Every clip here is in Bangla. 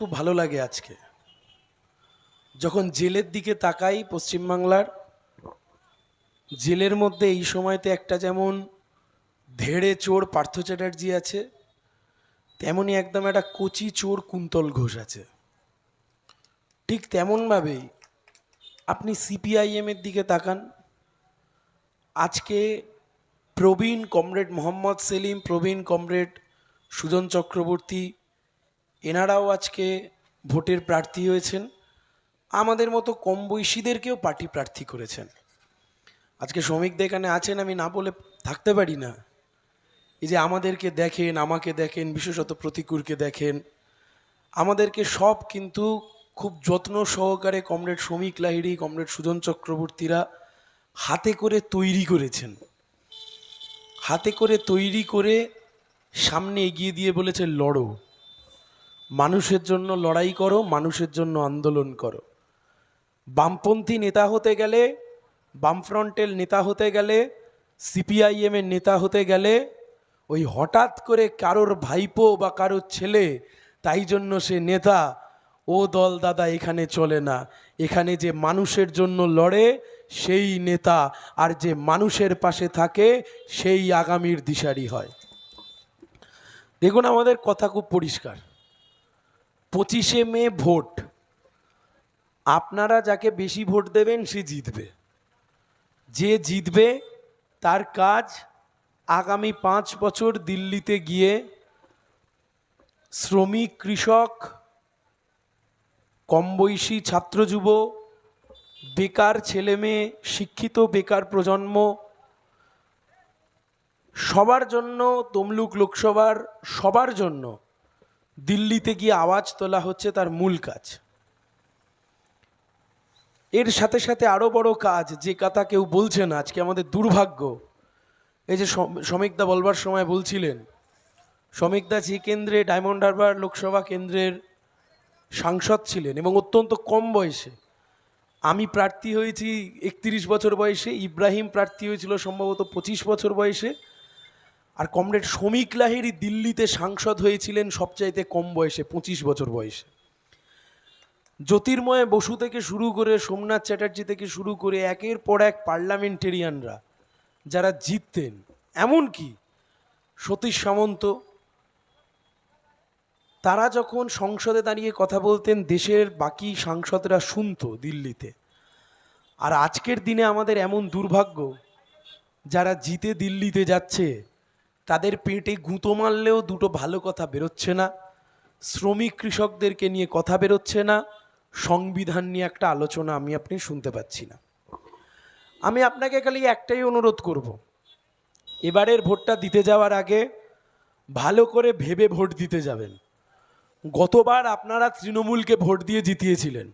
খুব ভালো লাগে আজকে। যখন জেলের দিকে তাকাই পশ্চিমবাংলার, জেলের মধ্যে এই সময়তে একটা যেমন ধেড়ে চোর পার্থ চ্যাটার্জি আছে তেমনই একদম একটা কচি চোর কুন্তল ঘোষ আছে। ঠিক তেমনভাবেই আপনি সিপিআইএমের দিকে তাকান, আজকে প্রবীণ কমরেড মোহাম্মদ সেলিম, প্রবীণ কমরেড সুজন চক্রবর্তী এনারাও আজকে ভোটের প্রার্থী হয়েছেন। আমাদের মতো কম বয়সীদেরকেও পার্টি প্রার্থী করেছেন। আজকে শ্রমিকদের এখানে আছেন, আমি না বলে থাকতে পারি না। এই যে আমাদেরকে দেখেন, আমাকে দেখেন, বিশেষত প্রতিকূরকে দেখেন, আমাদেরকে সব কিন্তু খুব যত্ন সহকারে কমরেড শ্রমিক লাহিড়ি, কমরেড সুজন চক্রবর্তীরা হাতে করে তৈরি করেছেন। হাতে করে তৈরি করে সামনে এগিয়ে দিয়ে বলেছে লড়ো। মানুষের জন্য লড়াই করো, মানুষের জন্য আন্দোলন করো। বামপন্থী নেতা হতে গেলে, বামফ্রন্টের নেতা হতে গেলে সিপিআইএমের নেতা হতে গেলে, ওই হঠাৎ করে কারোর ভাইপো বা কারোর ছেলে, তাই জন্য সে নেতা, ও দল দাদা এখানে চলে না। এখানে যে মানুষের জন্য লড়ে, সেই নেতা আর যে মানুষের পাশে থাকে, সেই আগামীর দিশারি হয়। দেখুন, আমাদের কথা খুব পরিষ্কার। পঁচিশে মে ভোট। আপনারা যাকে বেশি ভোট দেবেন, সে জিতবে। যে জিতবে, তার কাজ আগামী পাঁচ বছর দিল্লিতে গিয়ে শ্রমিক, কৃষক কম বয়সী ছাত্র, যুব, বেকার ছেলে মেয়ে, শিক্ষিত, বেকার প্রজন্ম, সবার জন্য তমলুক লোকসভার সবার জন্য দিল্লিতে গিয়ে আওয়াজ তোলা হচ্ছে তার মূল কাজ। এর সাথে সাথে আরও বড় কাজ, যে কথা কেউ বলছে না, আজকে আমাদের দুর্ভাগ্য। এই যে শ্রমিকদা বলবার সময় বলছিলেন শ্রমিকদা যে কেন্দ্রে ডায়মন্ড হারবার লোকসভা কেন্দ্রের সাংসদ ছিলেন এবং অত্যন্ত কম বয়সে, আমি প্রার্থী হয়েছি একত্রিশ বছর বয়সে, ইব্রাহিম প্রার্থী হয়েছিল সম্ভবত পঁচিশ বছর বয়সে আর কমরেড শ্রমিক লাহিড়ী দিল্লিতে সাংসদ হয়েছিলেন সবচাইতে কম বয়সে, পঁচিশ বছর বয়সে। জ্যোতির্ময় বসু থেকে শুরু করে সোমনাথ চ্যাটার্জি থেকে শুরু করে একের পর এক পার্লামেন্টেরিয়ানরা যারা জিততেন। এমনকি সতীশ সামন্ত, তারা যখন সংসদে দাঁড়িয়ে কথা বলতেন, দেশের বাকি সাংসদরা শুনত দিল্লিতে। আর আজকের দিনে আমাদের এমন দুর্ভাগ্য, যারা জিতে দিল্লিতে যাচ্ছে তাদের পেটে গুঁতো মারলেও দুটো ভালো কথা বেরোচ্ছে না। শ্রমিক কৃষকদেরকে নিয়ে কথা বেরোচ্ছে না। সংবিধান নিয়ে একটা আলোচনা আমি আপনি শুনতে পাচ্ছি না। আমি আপনাকে খালি একটাই অনুরোধ করব। এবারের ভোটটা দিতে যাওয়ার আগে ভালো করে ভেবে ভোট দিতে যাবেন। গতবার আপনারা তৃণমূলকে ভোট দিয়ে জিতিয়েছিলেন।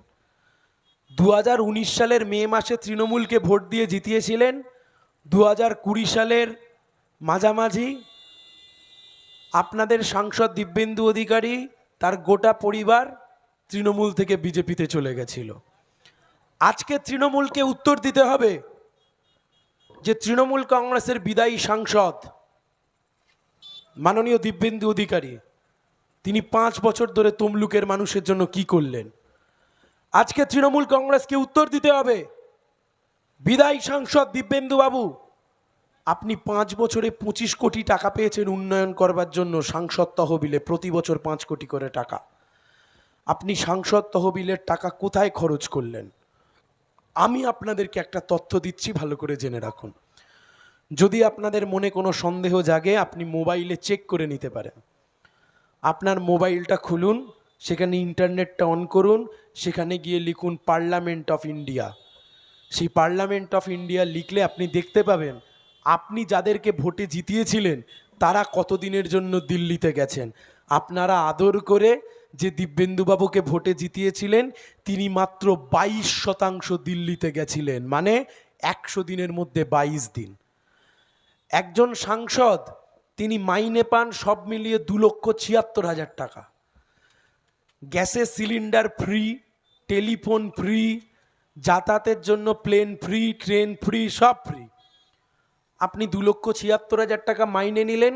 দু হাজার উনিশ সালের মে মাসে তৃণমূলকে ভোট দিয়ে জিতিয়েছিলেন। দু সালের মাঝামাঝি, আপনাদের সাংসদ দিব্যেন্দু অধিকারী, তার গোটা পরিবার তৃণমূল থেকে বিজেপিতে চলে গেছিল। আজকে তৃণমূলকে উত্তর দিতে হবে যে তৃণমূল কংগ্রেসের বিদায়ী সাংসদ মাননীয় দিব্যেন্দু অধিকারী, তিনি পাঁচ বছর ধরে তমলুকের মানুষের জন্য কি করলেন? আজকে তৃণমূল কংগ্রেসকে উত্তর দিতে হবে। বিদায়ী সাংসদ দিব্যেন্দু বাবু আপনি পাঁচ বছরে পঁচিশ কোটি টাকা পেয়েছেন উন্নয়ন করবার জন্য সাংসদ তহবিলে প্রতি বছর পাঁচ কোটি করে টাকা। আপনি সাংসদ তহবিলের টাকা কোথায় খরচ করলেন? আমি আপনাদেরকে একটা তথ্য দিচ্ছি, ভালো করে জেনে রাখুন। যদি আপনাদের মনে কোনো সন্দেহ জাগে, আপনি মোবাইলে চেক করে নিতে পারেন। আপনার মোবাইলটা খুলুন, সেখানে ইন্টারনেটটা অন করুন, সেখানে গিয়ে লিখুন পার্লামেন্ট অফ ইন্ডিয়া। সেই পার্লামেন্ট অফ ইন্ডিয়া লিখলে আপনি দেখতে পাবেন আপনি যাদেরকে ভোটে জিতিয়েছিলেন, তারা কতদিনের জন্য দিল্লিতে গেছেন? আপনারা আদর করে যে দিব্যেন্দুবাবুকে ভোটে জিতিয়েছিলেন, তিনি মাত্র বাইশ শতাংশ দিল্লিতে গেছিলেন মানে একশো দিনের মধ্যে বাইশ দিন। একজন সাংসদ, তিনি মাইনে পান সব মিলিয়ে দু লক্ষ ছিয়াত্তর হাজার টাকা। গ্যাসের সিলিন্ডার ফ্রি, টেলিফোন ফ্রি, যাতায়াতের জন্য প্লেন ফ্রি, ট্রেন ফ্রি, সব ফ্রি। আপনি দু লক্ষ ছিয়াত্তর হাজার টাকা মাইনে নিলেন